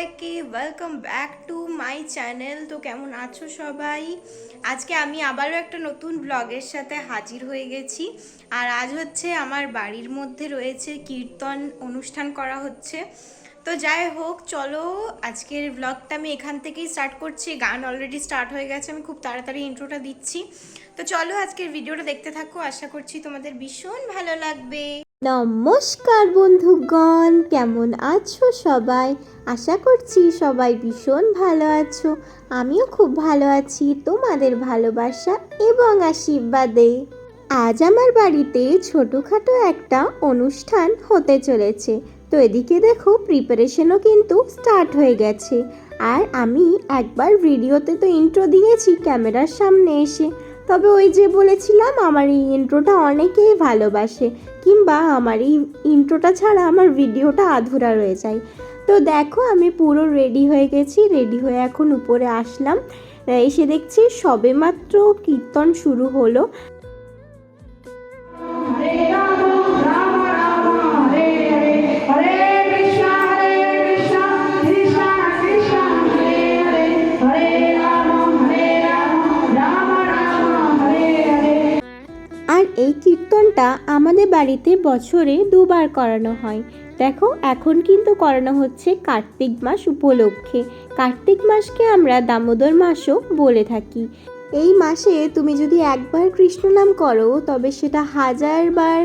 সবাইকে welcome back to my channel তো কেমন আছো সবাই? আজকে আমি আবারও একটা নতুন ব্লগের সাথে হাজির হয়ে গেছি। আর আজ হচ্ছে আমার বাড়ির মধ্যে রয়েছে কীর্তন অনুষ্ঠান করা হচ্ছে। তো যাই হোক, চলো আজকের ব্লগটা আমি এখান থেকেই স্টার্ট করছি। গান অলরেডি স্টার্ট হয়ে গেছে, আমি খুব তাড়াতাড়ি ইন্ট্রোটা দিচ্ছি। তো চলো আজকের ভিডিওটা দেখতে থাকো। আশা করছি তোমাদের ভীষণ ভালো লাগবে। নমস্কার বন্ধুগণ, কেমন আছো সবাই? আশা করছি সবাই ভীষণ ভালো আছো। আমিও খুব ভালো আছি, তোমাদের ভালোবাসা এবং আশীর্বাদে। আজ আমার বাড়িতে ছোটোখাটো একটা অনুষ্ঠান হতে চলেছে। তো এদিকে দেখো প্রিপারেশনও কিন্তু স্টার্ট হয়ে গেছে। আর আমি একবার ভিডিওতে তো ইন্ট্রো দিয়েছি, ক্যামেরার সামনে এসে। তবে ওই যে বলেছিলাম, আমার এই ইন্ট্রোটা অনেকেই ভালোবাসে, কিংবা আমার এই ইন্ট্রোটা ছাড়া আমার ভিডিওটা আধুরা রয়ে যায়। তো দেখো, আমি পুরো রেডি হয়ে গেছি, রেডি হয়ে এখন উপরে আসলাম। এসে দেখছি সবেমাত্র কীর্তন শুরু হলো। এই কীর্তনটা আমাদের বাড়িতে বছরে দুবার করানো হয়। দেখো, এখন কিন্তু করানো হচ্ছে কার্তিক মাস উপলক্ষে। কার্তিক মাসকে আমরা দামোদর মাসও বলে থাকি। এই মাসে তুমি যদি একবার কৃষ্ণ নাম করো, তবে সেটা হাজারবার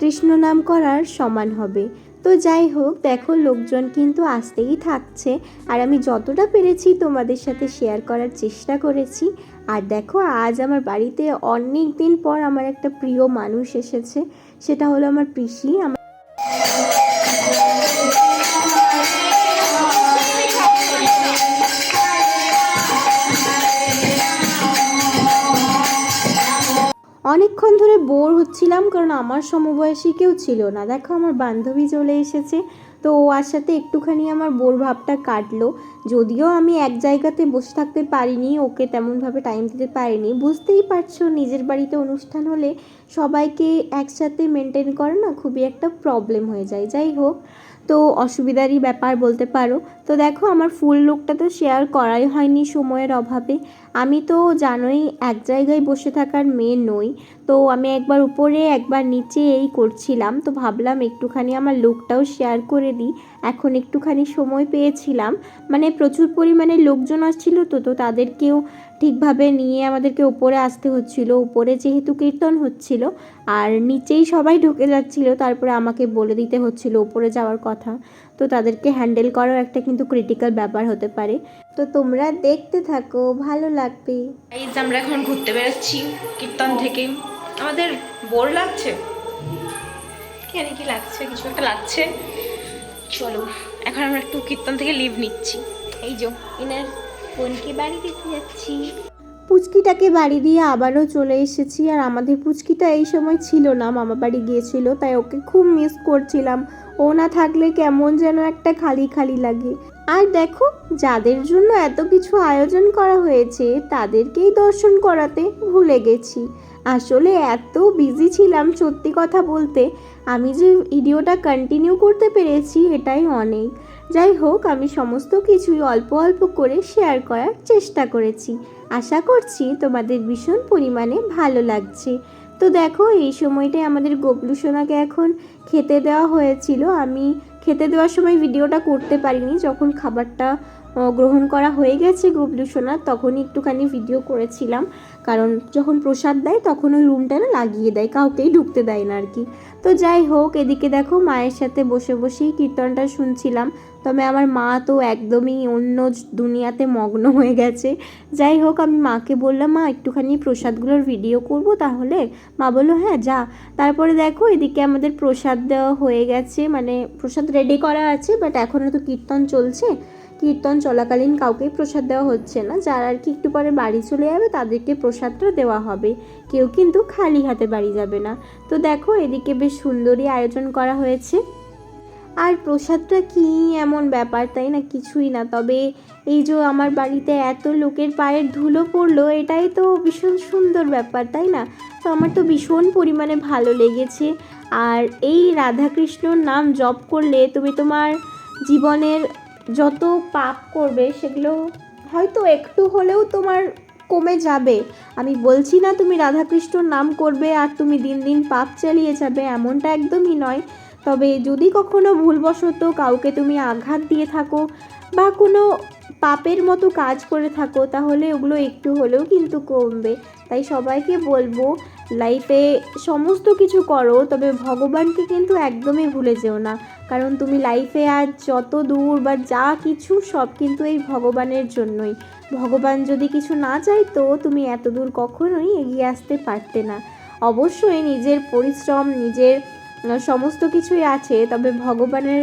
কৃষ্ণ নাম করার সমান হবে। তো যাই হোক, দেখো লোকজন কিন্তু আসতেই থাকছে। আর আমি যতটা পেরেছি তোমাদের সাথে শেয়ার করার চেষ্টা করেছি। আর দেখো, আজ আমার বাড়িতে অনেক দিন পর আমার একটা প্রিয় মানুষ এসেছে। সেটা হলো আমার পিসি। আমার অনেকক্ষণ ধরে বোর হচ্ছিলাম, কারণ আমার সমবয়সী কেউ ছিল না। দেখো, আমার বান্ধবী চলে এসেছে। তো ও সাথে একটুখানি আমার বোর ভাবটা কাটলো। যদিও আমি এক জায়গাতে বসে থাকতে পারিনি, ওকে তেমনভাবে টাইম দিতে পারিনি। বুঝতেই পারছ, নিজের বাড়িতে অনুষ্ঠান হলে সবাইকে একসাথে মেনটেন করা না খুবই একটা প্রবলেম হয়ে যায়। যাই হোক তো অসুবিধারই ব্যাপার বলতে পারো। তো দেখো, আমার ফুল লুকটা তো শেয়ার করাই হয়নি সময়ের অভাবে। আমি তো জানোই এক জায়গায় বসে থাকার মেয়ে নই। তো আমি একবার উপরে, একবার নিচে এই করছিলাম। তো ভাবলাম একটুখানি আমার লোকটাও শেয়ার করে দিই। এখন একটুখানি সময় পেয়েছিলাম। মানে প্রচুর পরিমাণে লোকজন আসছিল তো তো তাদেরকেও ঠিকভাবে নিয়ে আমাদেরকে উপরে আসতে হচ্ছিল। উপরে যেহেতু কীর্তন হচ্ছিল, আর নিচেই সবাই ঢুকে যাচ্ছিল, তারপরে আমাকে বলে দিতে হচ্ছিল উপরে যাওয়ার কথা। তো তাদেরকে হ্যান্ডেল করাও একটা কিন্তু ক্রিটিক্যাল ব্যাপার হতে পারে। তো তোমরা দেখতে থাকো, ভালো লাগবে। আমরা এখন ঘুরতে বেরোচ্ছি কীর্তন থেকে। আমাদের বোর লাগছে? কি জানি কি লাগছে? কিছু একটা লাগছে। চলো, এখন আমরা একটু কীর্তন থেকে লিভ নিচ্ছি। এই যে এনার বোনকে বাড়ি দিতে যাচ্ছি। পুচকিটাকে বাড়ি দিয়ে আবারও চলে এসেছি, আর আমাদের পুচকিটা এই সময় ছিল না, মামা বাড়ি গিয়েছিল, তাই ওকে খুব মিস করছিলাম। ও না থাকলে কেমন যেন একটা খালি খালি লাগে। আর দেখো, যাদের জন্য এত কিছু আয়োজন করা হয়েছে, তাদেরকেই দর্শন করাতে ভুলে গেছি। আসলে এত বিজি ছিলাম সত্যি কথা বলতে। আমি যে ভিডিওটা কন্টিনিউ করতে পেরেছি, এটাই অনেক। যাই হোক, আমি সমস্ত কিছুই অল্প অল্প করে শেয়ার করার চেষ্টা করেছি। আশা করছি তোমাদের ভীষণ পরিমাণে ভালো লাগছে। তো দেখো, এই সময়টায় আমাদের গবলু সোনাকে এখন খেতে দেওয়া হয়েছিল। আমি খেতে দেওয়ার সময় ভিডিওটা করতে পারিনি যখন খাবারটা গ্রহণ করা হয়ে গেছে গবলু সোনার, তখনই একটুখানি ভিডিও করেছিলাম। কারণ যখন প্রসাদ দেয়, তখন ওই রুমটা না লাগিয়ে দেয়, কাউকেই ঢুকতে দেয় না আর কি তো যাই হোক, এদিকে দেখো মায়ের সাথে বসে বসেই কীর্তনটা শুনছিলাম। তবে আমার মা তো একদমই অন্য দুনিয়াতে মগ্ন হয়ে গেছে। যাই হোক, আমি মাকে বললাম, মা, একটুখানি প্রসাদগুলোর ভিডিও করব তাহলে? মা বলল হ্যাঁ যা। তারপরে দেখো, এদিকে আমাদের প্রসাদ দেওয়া হয়ে গেছে। মানে প্রসাদ রেডি করা আছে বাট এখনও তো কীর্তন চলছে। কীর্তন চলাকালীন কাউকেই প্রসাদ দেওয়া হচ্ছে না। যারা আর কি একটু পরে বাড়ি চলে যাবে, তাদেরকে প্রসাদটা দেওয়া হবে। কেউ কিন্তু খালি হাতে বাড়ি যাবে না। তো দেখো, এদিকে বেশ সুন্দরই আয়োজন করা হয়েছে। আর প্রসাদটা কি এমন ব্যাপার তাই না? কিছুই না। তবে এই যে আমার বাড়িতে এত লোকের পায়ের ধুলো পড়ল, এটাই তো ভীষণ সুন্দর ব্যাপার, তাই না? তো আমার তো ভীষণ পরিমাণে ভালো লেগেছে। আর এই রাধাকৃষ্ণর নাম জপ করলে তুমি তোমার জীবনের যত পাপ করবে সেগুলো হয়তো একটু হলেও তোমার কমে যাবে। আমি বলছি না তুমি রাধাকৃষ্ণর নাম করবে আর তুমি দিন দিন পাপ চালিয়ে যাবে, এমনটা একদমই নয়। তবে যদি কখনো ভুলবশত কাউকে তুমি আঘাত দিয়ে থাকো বা কোনো পাপের মতো কাজ করে থাকো, তাহলে ওগুলো একটু হলেও কিন্তু কমবে। তাই সবাইকে বলব লাইফে সমস্ত কিছু করো, তবে ভগবানকে কিন্তু একদমই ভুলে যেও না। কারণ তুমি লাইফে আর যত দূর বা যা কিছু, সব কিন্তু এই ভগবানের জন্যই। ভগবান যদি কিছু না চাইতো, তুমি এত দূর কখনোই এগিয়ে আসতে পারতে না। অবশ্যই নিজের পরিশ্রম, নিজের সমস্ত কিছুই আছে, তবে ভগবানের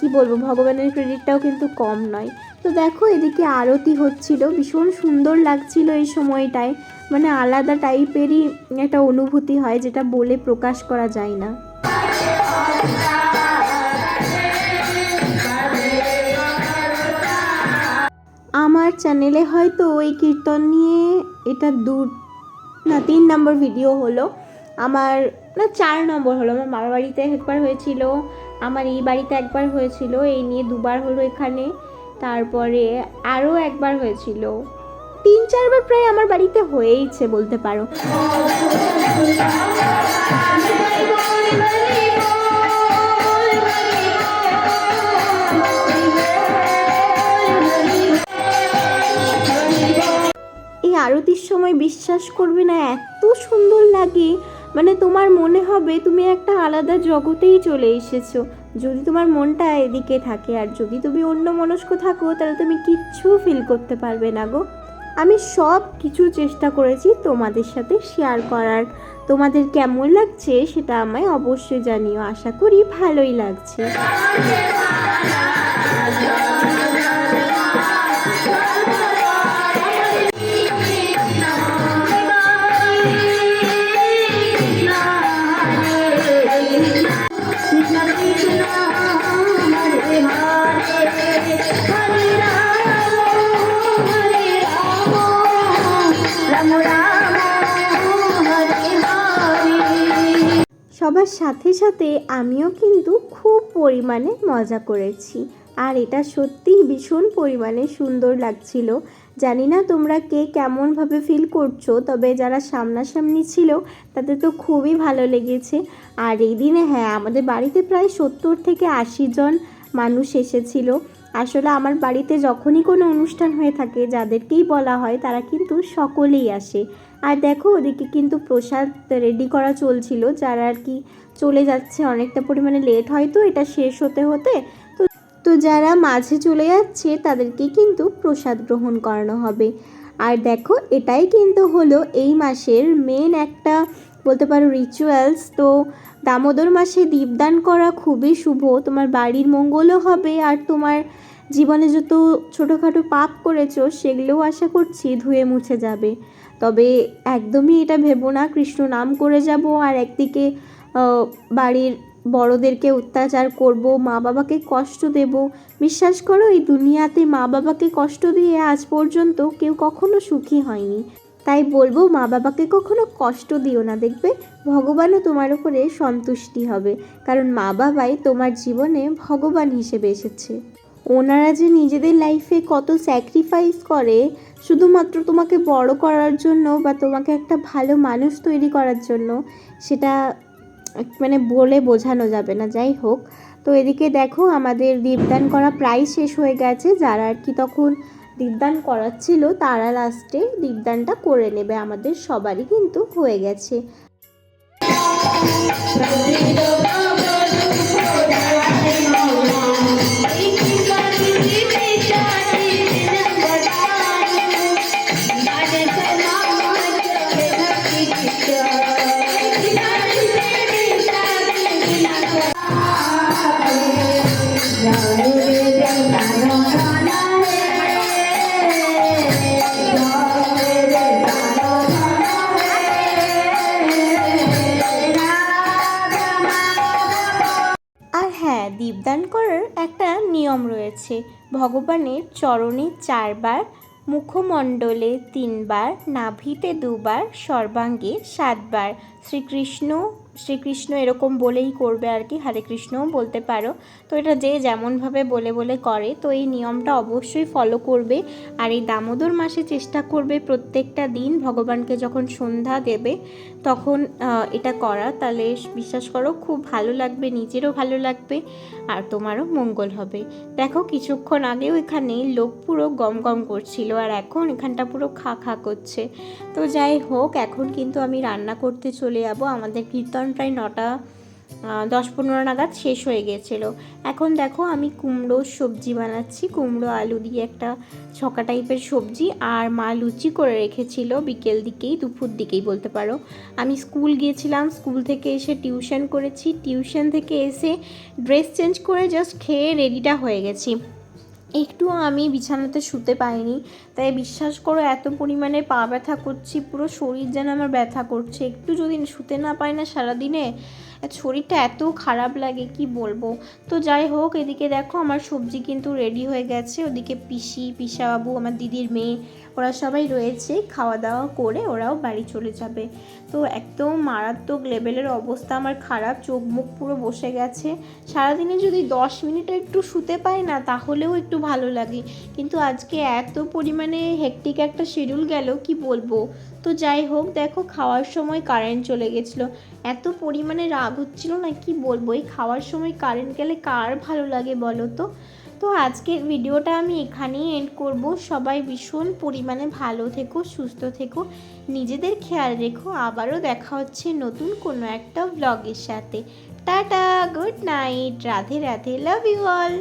কি বলব, ভগবানের ক্রেডিটটাও কিন্তু কম নয়। তো দেখো, এদিকে আরতি হচ্ছিল। ভীষণ সুন্দর লাগছিল এই সময়টায়। মানে আলাদা টাইপেরই একটা অনুভূতি হয়, যেটা বলে প্রকাশ করা যায় না। আমার চ্যানেলে হয়তো ওই কীর্তন নিয়ে এটা দু না, তিন নম্বর ভিডিও হলো। আমার, না, চার নম্বর হলো। আমার মামার বাড়িতে একবার হয়েছিল। আমার এই বাড়িতে একবার হয়েছিল। এই নিয়ে দুবার হলো এখানে। তারপরে আরও একবার হয়েছিল। তিন চারবার প্রায় আমার বাড়িতে হয়েইছে বলতে পারো। এই আরতির সময় বিশ্বাস করবে না, এত সুন্দর লাগে। মানে তোমার মনে হবে তুমি একটা আলাদা জগতেই চলে এসেছ। যদি তোমার মনটা এদিকে থাকে আর যদি তুমি অন্য মনস্ক থাকো, তাহলে তুমি কিচ্ছু ফিল করতে পারবে না গো। আমি সব কিছু চেষ্টা করেছি তোমাদের সাথে শেয়ার করার। তোমাদের কেমন লাগছে সেটা আমায় অবশ্যই জানিও। আশা করি ভালোই লাগছে। সবার সাথে সাথে আমিও কিন্তু খুব পরিমাণে মজা করেছি। আর এটা সত্যিই ভীষণ পরিমাণে সুন্দর লাগছিল। জানি না তোমরা কে কেমনভাবে ফিল করছ, তবে যারা সামনাসামনি ছিল, তাদের তো খুবই ভালো লেগেছে। আর এই দিনে হ্যাঁ আমাদের বাড়িতে প্রায় সত্তর থেকে আশি জন মানুষ এসেছিল। আসলে আমার বাড়িতে যখনই কোনো অনুষ্ঠান হয়ে থাকে, যাদেরকেই বলা হয় তারা কিন্তু সকলেই আসে। আর দেখো, ওদিকে কিন্তু প্রসাদ রেডি করা চলছিল, যারা আর কি চলে যাচ্ছে, অনেকটা পরিমাণে লেট হয় তো, এটা শেষ হতে হতে। তো তো যারা মাঝে চলে যাচ্ছে, তাদেরকে কিন্তু প্রসাদ গ্রহণ করানো হবে। আর দেখো, এটাই কিন্তু হলো এই মাসের মেন একটা বলতে পারো রিচুয়ালস তো দামোদর মাসে দীপদান করা খুবই শুভ। তোমার বাড়ির মঙ্গলও হবে আর তোমার জীবনে যত ছোটোখাটো পাপ করেছ, সেগুলোও আশা করছি ধুয়ে মুছে যাবে। তবে একদমই এটা ভেবো না, কৃষ্ণ নাম করে যাব আর একদিকে বাড়ির বড়দেরকে অত্যাচার করব, মা বাবাকে কষ্ট দেব। বিশ্বাস করো, এই দুনিয়াতে মা বাবাকে কষ্ট দিয়ে আজ পর্যন্ত কেউ কখনো সুখী হয়নি। তাই বলব মা বাবাকে কখনো কষ্ট দিও না, দেখবে ভগবানও তোমার উপরে সন্তুষ্টি হবে। কারণ মা বাবাই তোমার জীবনে ভগবান হিসেবে এসেছে। ওনারা যে নিজেদের লাইফে কত স্যাক্রিফাইস করে, শুধুমাত্র তোমাকে বড় করার জন্য বা তোমাকে একটা ভালো মানুষ তৈরি করার জন্য, সেটা মানে বলে বোঝানো যাবে না, যাই হোক। তো এদিকে দেখো আমাদের দীপদান করা প্রায় শেষ হয়ে গেছে, যারা আর কি তখন দীপদান ছিল তারা লাস্টে দীপদানটা করে নেবে। আমাদের সবারই কিন্তু হয়ে গেছে। দীপদান করার একটা নিয়ম রয়েছে। ভগবানের চরণে চারবার, মুখমণ্ডলে তিনবার, নাভিতে দুবার, সর্বাঙ্গে সাতবার। শ্রীকৃষ্ণ শ্রীকৃষ্ণ এরকম বলেই করবে আর কি, হরে কৃষ্ণও বলতে পারো। তো এটা যে যেমনভাবে বলে বলে করে, তো এই নিয়মটা অবশ্যই ফলো করবে। আর এই দামোদর মাসে চেষ্টা করবে প্রত্যেকটা দিন ভগবানকে যখন সন্ধ্যা দেবে তখন এটা করা। তাহলে বিশ্বাস করো খুব ভালো লাগবে, নিজেরও ভালো লাগবে আর তোমারও মঙ্গল হবে। দেখো কিছুক্ষণ আগেও এখানে লোক পুরো গম গম করছিল আর এখন এখানটা পুরো খা খা করছে। তো যাই হোক, এখন কিন্তু আমি রান্না করতে চলে যাব। আমাদের কীর্তন প্রায় নটা দশ পনেরো নাগাদ শেষ হয়ে গিয়েছিল। এখন দেখো আমি কুমড়োর সবজি বানাচ্ছি। কুমড়ো, আলু দিয়ে একটা ছকা টাইপের সবজি আর মা লুচি করে রেখেছিল বিকেল দিকেই, দুপুর দিকেই বলতে পারো। আমি স্কুল গিয়েছিলাম, স্কুল থেকে এসে টিউশন করেছি। টিউশন থেকে এসে ড্রেস চেঞ্জ করে জাস্ট খেয়ে রেডিটা হয়ে গেছি। একটুও আমি বিছানাতে শুতে পাইনি তাই বিশ্বাস করো, এত পরিমাণে পা ব্যথা করছি, পুরো শরীর যেন আমার ব্যথা করছে। একটু যদি শুতে না পাই না সারাদিনে শরীরটা এত খারাপ লাগে, কি বলব? তো যাই হোক, এদিকে দেখো আমার সবজি কিন্তু রেডি হয়ে গেছে। ওদিকে পিসি, পিসাবাবু, আমার দিদির মেয়ে, ওরা সবাই রয়েছে। খাওয়া দাওয়া করে ওরাও বাড়ি চলে যাবে। তো একদম মারাত্মক লেভেলের অবস্থা আমার খারাপ, চোখ মুখ পুরো বসে গেছে। সারাদিনে যদি দশ মিনিটও একটু শুতে পাই না, তাহলেও একটু ভালো লাগে। কিন্তু আজকে এত পরিমাণে হেকটিক একটা শিডিউল গেল, কি বলব? তো যাই হোক, দেখো খাওয়ার সময় কারেন্ট চলে গেছিল। এত পরিমাণে রাগ হচ্ছিল না, কি বলব? এই খাওয়ার সময় কারেন্ট গেলে কার ভালো লাগে বলো তো? তো আজকের ভিডিওটা আমি এখানেই এন্ড করব। সবাই ভীষণ পরিমাণে ভালো থেকো, সুস্থ থেকো, নিজেদের খেয়াল রেখো। আবারও দেখা হচ্ছে নতুন কোনো একটা ব্লগের সাথে। Tata good night Radhe Radhe love you all